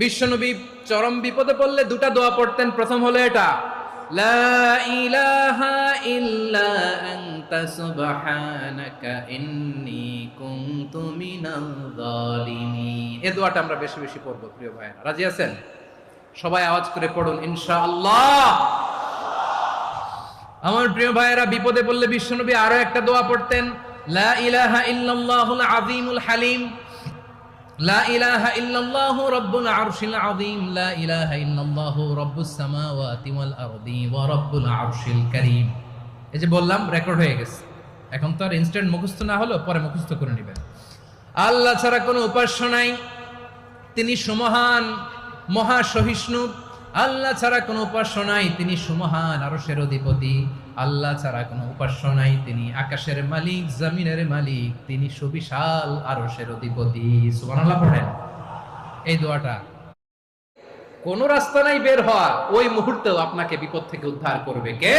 বিশ্বনবী চরম বিপদে পড়লে দুটা দোয়া পড়তেন। প্রথম হলো এটা, লা ইলাহা ইল্লা আনতা সুবহানাকা ইন্নী কুনতু মিনাল দোয়াটা আমরা বেশি বেশি পড়ব, প্রিয় ভাইরা রাজি আছেন? সবাই আওয়াজ করে পড়ুন, ইনশাআল্লাহ। আমার প্রিয় ভাইয়েরা, বিপদে পড়লে বিশ্বনবী আরও একটা দোয়া পড়তেন, লা ইলাহা ইল্লাল্লাহুল আযীমুল হালিম। লা ইলাহা আরশিল লা আরশিল এই যে বললাম রেকর্ড হয়ে গেছে। এখন তো আর ইনস্ট্যান্ট মুখস্থ না পরে করে নেবেন। আল্লাহ ছাড়া কোনো উপাস্য নাই। তিনি সুমহান মহা সহিষ্ণু। আল্লাহ ছাড়া কোনো উপাস্য নাই, তিনি সুমহান আরসের অধিপতি। আল্লাহ ছাড়া কোনো উপাস্য নাই, তিনি আকাশের মালিক, জমিনের মালিক, তিনি সুবিশাল আরসের অধিপতি। সুবহানাল্লাহ পড়েন। এই দোয়াটা। কোন রাস্তা নাই বের হওয়া ওই মুহূর্তেও আপনাকে বিপদ থেকে উদ্ধার করবে। কে?